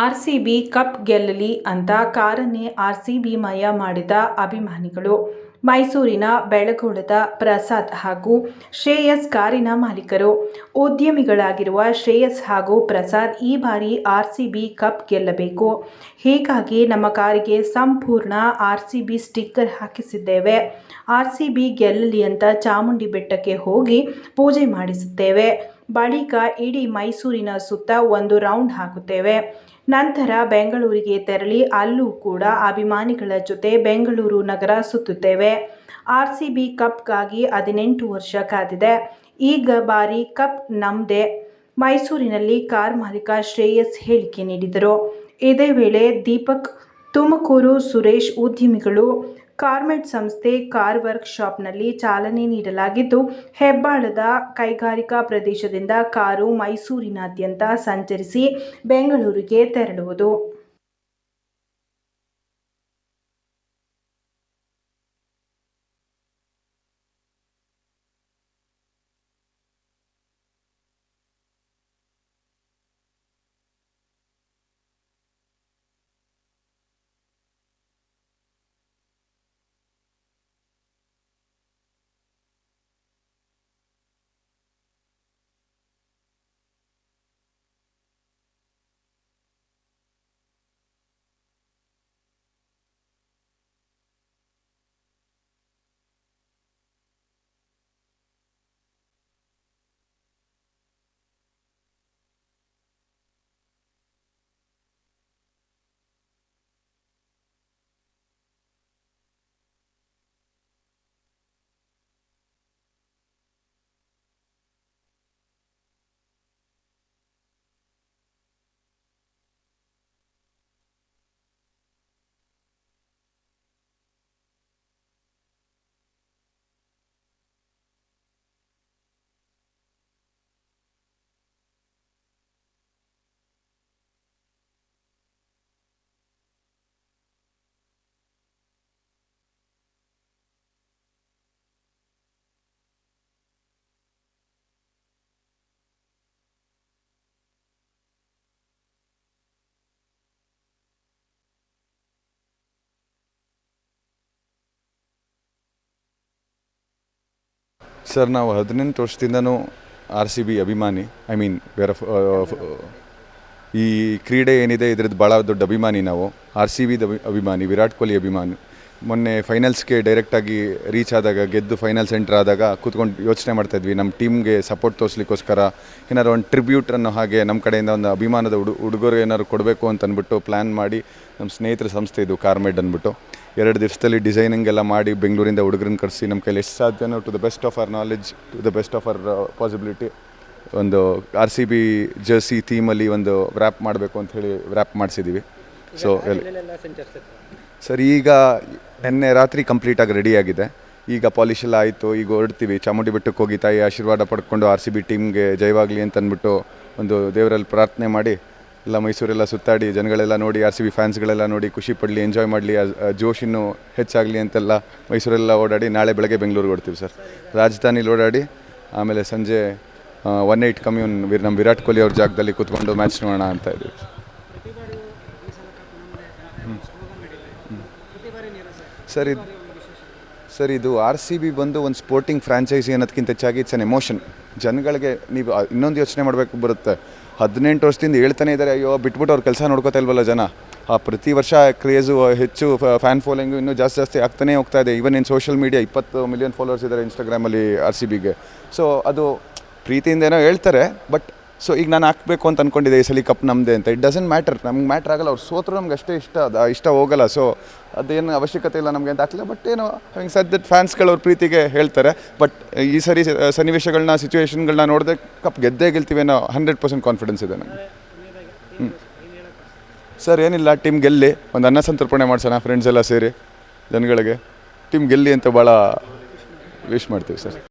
R C B cup ಗೆಲ್ಲಲಿ ಅಂತ ಕಾರನ್ನೇ ಆರ್ ಸಿ ಬಿ ಮಯ ಮಾಡಿದ ಅಭಿಮಾನಿಗಳು. ಮೈಸೂರಿನ ಬೆಳಗೊಳದ ಪ್ರಸಾದ್ ಹಾಗೂ ಶ್ರೇಯಸ್ ಕಾರಿನ ಮಾಲೀಕರು. ಉದ್ಯಮಿಗಳಾಗಿರುವ ಶ್ರೇಯಸ್ ಹಾಗೂ ಪ್ರಸಾದ್ ಈ ಬಾರಿ ಆರ್ ಸಿ ಬಿ ಕಪ್ ಗೆಲ್ಲಬೇಕು. ಹೀಗಾಗಿ ನಮ್ಮ ಕಾರಿಗೆ ಸಂಪೂರ್ಣ ಆರ್ ಸಿ ಬಿ ಸ್ಟಿಕ್ಕರ್ ಹಾಕಿಸಿದ್ದೇವೆ. ಆರ್ ಸಿ ಬಿ ಗೆಲ್ಲಲಿ ಅಂತ ಚಾಮುಂಡಿ ಬೆಟ್ಟಕ್ಕೆ ಹೋಗಿ ಪೂಜೆ ಮಾಡಿಸುತ್ತೇವೆ. ಬಳಿಕ ಇಡೀ ಮೈಸೂರಿನ ಸುತ್ತ ಒಂದು ರೌಂಡ್ ಹಾಕುತ್ತೇವೆ. ನಂತರ ಬೆಂಗಳೂರಿಗೆ ತೆರಳಿ ಅಲ್ಲೂ ಕೂಡ ಅಭಿಮಾನಿಗಳ ಜೊತೆ ಬೆಂಗಳೂರು ನಗರ ಸುತ್ತುತ್ತೇವೆ. ಆರ್ ಸಿ ಬಿ ಕಪ್ಗಾಗಿ ಹದಿನೆಂಟು ವರ್ಷ ಕಾದಿದೆ. ಈಗ ಬಾರಿ ಕಪ್ ನಮ್ಮದೇ ಮೈಸೂರಿನಲ್ಲಿ ಕಾರ್ ಮಾಲೀಕ ಶ್ರೇಯಸ್ ಹೇಳಿಕೆ ನೀಡಿದರು. ಇದೇ ವೇಳೆ ದೀಪಕ್, ತುಮಕೂರು ಸುರೇಶ್ ಉದ್ಯಮಿಗಳು ಕಾರ್ಮೆಟ್ ಸಂಸ್ಥೆ ಕಾರ್ ವರ್ಕ್ ಶಾಪ್ನಲ್ಲಿ ಚಾಲನೆ ನೀಡಲಾಗಿದ್ದು, ಹೆಬ್ಬಾಳದ ಕೈಗಾರಿಕಾ ಪ್ರದೇಶದಿಂದ ಕಾರು ಮೈಸೂರಿನಾದ್ಯಂತ ಸಂಚರಿಸಿ ಬೆಂಗಳೂರಿಗೆ ತೆರಳುವುದು. ಸರ್, ನಾವು ಹದಿನೆಂಟು ವರ್ಷದಿಂದನೂ ಆರ್ ಸಿ ಬಿ ಅಭಿಮಾನಿ ಐ ಮೀನ್ ವೇರ್ ಈ ಕ್ರೀಡೆ ಏನಿದೆ ಇದ್ರದ್ದು ಭಾಳ ದೊಡ್ಡ ಅಭಿಮಾನಿ ನಾವು. ಆರ್ ಸಿ ಬಿದ ಅಭಿಮಾನಿ, ವಿರಾಟ್ ಕೊಹ್ಲಿ ಅಭಿಮಾನಿ. ಮೊನ್ನೆ ಫೈನಲ್ಸ್ಗೆ ಡೈರೆಕ್ಟಾಗಿ ರೀಚ್ ಆದಾಗ, ಗೆದ್ದು ಫೈನಲ್ಸ್ ಎಂಟ್ರ್ ಆದಾಗ ಕೂತ್ಕೊಂಡು ಯೋಚನೆ ಮಾಡ್ತಾಯಿದ್ವಿ ನಮ್ಮ ಟೀಮ್ಗೆ ಸಪೋರ್ಟ್ ತೋರಿಸ್ಲಿಕ್ಕೋಸ್ಕರ ಏನಾದ್ರು ಒಂದು ಟ್ರಿಬ್ಯೂಟ್ ಅನ್ನೋ ಹಾಗೆ ನಮ್ಮ ಕಡೆಯಿಂದ ಒಂದು ಅಭಿಮಾನದ ಉಡು ಹುಡುಗರು ಏನಾದ್ರು ಕೊಡಬೇಕು ಅಂತ ಅಂದ್ಬಿಟ್ಟು ಪ್ಲ್ಯಾನ್ ಮಾಡಿ ನಮ್ಮ ಸ್ನೇಹಿತರ ಸಂಸ್ಥೆ ಇದು ಕಾರ್ಮೆಡ್ ಅಂದ್ಬಿಟ್ಟು ಎರಡು ದಿವಸದಲ್ಲಿ ಡಿಸೈನಿಂಗ್ ಎಲ್ಲ ಮಾಡಿ ಬೆಂಗಳೂರಿಂದ ಹುಡುಗರನ್ನ ಕರೆಸಿ ನಮ್ಮ ಕೈಲಿ ಎಷ್ಟು ಸಾಧ್ಯನೋ to the best of our knowledge to the best of our possibility ಒಂದು ಆರ್ ಸಿ ಬಿ ಜರ್ಸಿ ಥೀಮಲ್ಲಿ ಒಂದು ವ್ರ್ಯಾಪ್ ಮಾಡಬೇಕು ಅಂತ ಹೇಳಿ ವ್ರ್ಯಾಪ್ ಮಾಡಿಸಿದ್ದೀವಿ ಸೊ ಸರ್ ಈಗ ನಿನ್ನೆ ರಾತ್ರಿ ಕಂಪ್ಲೀಟಾಗಿ ರೆಡಿಯಾಗಿದೆ ಈಗ ಪಾಲಿಶ್ ಎಲ್ಲ ಆಯಿತು ಈಗ ಹೊರಡ್ತೀವಿ. ಚಾಮುಂಡಿ ಬೆಟ್ಟಕ್ಕೆ ಹೋಗಿ ತಾಯಿ ಆಶೀರ್ವಾದ ಪಡ್ಕೊಂಡು ಆರ್ ಸಿ ಬಿ ಟೀಮ್ಗೆ ಜಯವಾಗಲಿ ಅಂತ ಅಂದ್ಬಿಟ್ಟು ಒಂದು ದೇವರಲ್ಲಿ ಪ್ರಾರ್ಥನೆ ಮಾಡಿ ಎಲ್ಲ ಮೈಸೂರೆಲ್ಲ ಸುತ್ತಾಡಿ, ಜನಗಳೆಲ್ಲ ನೋಡಿ, ಆರ್ ಸಿ ಬಿ ಫ್ಯಾನ್ಸ್ಗಳೆಲ್ಲ ನೋಡಿ, ಖುಷಿ ಪಡಲಿ ಎಂಜಾಯ್ ಮಾಡಲಿ ಜೋಶ್ ಇನ್ನೂ ಹೆಚ್ಚಾಗಲಿ ಅಂತೆಲ್ಲ ಮೈಸೂರೆಲ್ಲ ಓಡಾಡಿ ನಾಳೆ ಬೆಳಗ್ಗೆ ಬೆಂಗಳೂರಿಗೆ ಓಡ್ತೀವಿ ಸರ್. ರಾಜಧಾನಿಲಿ ಓಡಾಡಿ, ಆಮೇಲೆ ಸಂಜೆ ಒನ್ ಏಯ್ಟ್ ಕಮ್ಯೂನ್ ವಿರ್ ನಮ್ಮ ವಿರಾಟ್ ಕೊಹ್ಲಿ ಅವ್ರ ಜಾಗದಲ್ಲಿ ಕೂತ್ಕೊಂಡು ಮ್ಯಾಚ್ ನೋಡೋಣ ಅಂತ ಇದ್ದೀವಿ. ಸರ್. ಇದು ಸರ್, ಇದು ಆರ್ ಸಿ ಬಿ ಬಂದು ಒಂದು ಸ್ಪೋರ್ಟಿಂಗ್ ಫ್ರಾಂಚೈಸಿ ಅನ್ನೋದಕ್ಕಿಂತ ಹೆಚ್ಚಾಗಿ ಇಟ್ಸ್ ಅನ್ ಎಮೋಷನ್ ಜನಗಳಿಗೆ ನೀವು ಇನ್ನೊಂದು ಯೋಚನೆ ಮಾಡಬೇಕು ಬರುತ್ತೆ. ಹದಿನೆಂಟು ವರ್ಷದಿಂದ ಹೇಳ್ತಾನೆ ಇದ್ದಾರೆ, ಅಯ್ಯೋ, ಬಿಟ್ಬಿಟ್ಟು ಅವ್ರು ಕೆಲಸ ನೋಡ್ಕೋತಾ ಇಲ್ವಲ್ಲ ಜನ? ಆ, ಪ್ರತಿ ವರ್ಷ ಕ್ರೇಜು ಹೆಚ್ಚು ಫ್ಯಾನ್ ಫಾಲೋಯಿಂಗು ಇನ್ನೂ ಜಾಸ್ತಿ ಜಾಸ್ತಿ ಆಗ್ತಾನೇ ಹೋಗ್ತಾ ಇದೆ. ಈವನ್ ಇನ್ ಸೋಷಿಯಲ್ ಮೀಡಿಯಾ ಇಪ್ಪತ್ತು ಮಿಲಿಯನ್ ಫಾಲೋವರ್ಸ್ ಇದ್ದಾರೆ ಇನ್ಸ್ಟಾಗ್ರಾಮಲ್ಲಿ ಆರ್ ಸಿ ಬಿಗೆ. ಸೊ ಅದು ಪ್ರೀತಿಯಿಂದ ಏನೋ ಹೇಳ್ತಾರೆ ಬಟ್ ಸೊ ಈಗ ನಾನು ಹಾಕಬೇಕು ಅಂತ ಅಂದ್ಕೊಂಡಿದ್ದೆ ಈ ಸಲ ಕಪ್ ನಮ್ಮದೇ ಅಂತ. ಇಟ್ ಡಸೆಂಟ್ ಮ್ಯಾಟರ್ ನಮ್ಗೆ ಮ್ಯಾಟ್ರ್ ಆಗಲ್ಲ. ಅವ್ರು ಸೋತ್ರು ನಮ್ಗೆ ಅಷ್ಟೇ ಇಷ್ಟ. ಅದು ಇಷ್ಟ ಹೋಗಲ್ಲ. ಸೊ ಅದೇನು ಅವಶ್ಯಕತೆ ಇಲ್ಲ ನಮಗೆ ಅಂತ ಹಾಕಲಿಲ್ಲ. ಬಟ್ ಏನೋ ಹಿಂಗೆ ಸದ್ಯದ ಫ್ಯಾನ್ಸ್ಗಳು ಅವ್ರ ಪ್ರೀತಿಗೆ ಹೇಳ್ತಾರೆ. ಬಟ್ ಈ ಸರಿ ಸನ್ನಿವೇಶಗಳನ್ನ ಸಿಚುವೇಶನ್ಗಳನ್ನ ನೋಡಿದ್ರೆ ಕಪ್ ಗೆದ್ದೇ ಗೆಲ್ತೀವಿ ಅನ್ನೋ ಹಂಡ್ರೆಡ್ ಪರ್ಸೆಂಟ್ ಕಾನ್ಫಿಡೆನ್ಸ್ ಇದೆ ನನಗೆ ಹ್ಞೂ ಸರ್ ಏನಿಲ್ಲ. ಟೀಮ್ ಗೆಲ್ಲಿ. ಒಂದು ಅನ್ನ ಸಂತರ್ಪಣೆ ಮಾಡ್ಸೋಣ ಫ್ರೆಂಡ್ಸ್ ಎಲ್ಲ ಸೇರಿ, ಜನಗಳಿಗೆ. ಟೀಮ್ ಗೆಲ್ಲಿ ಅಂತ ಭಾಳ ವಿಶ್ ಮಾಡ್ತೀವಿ ಸರ್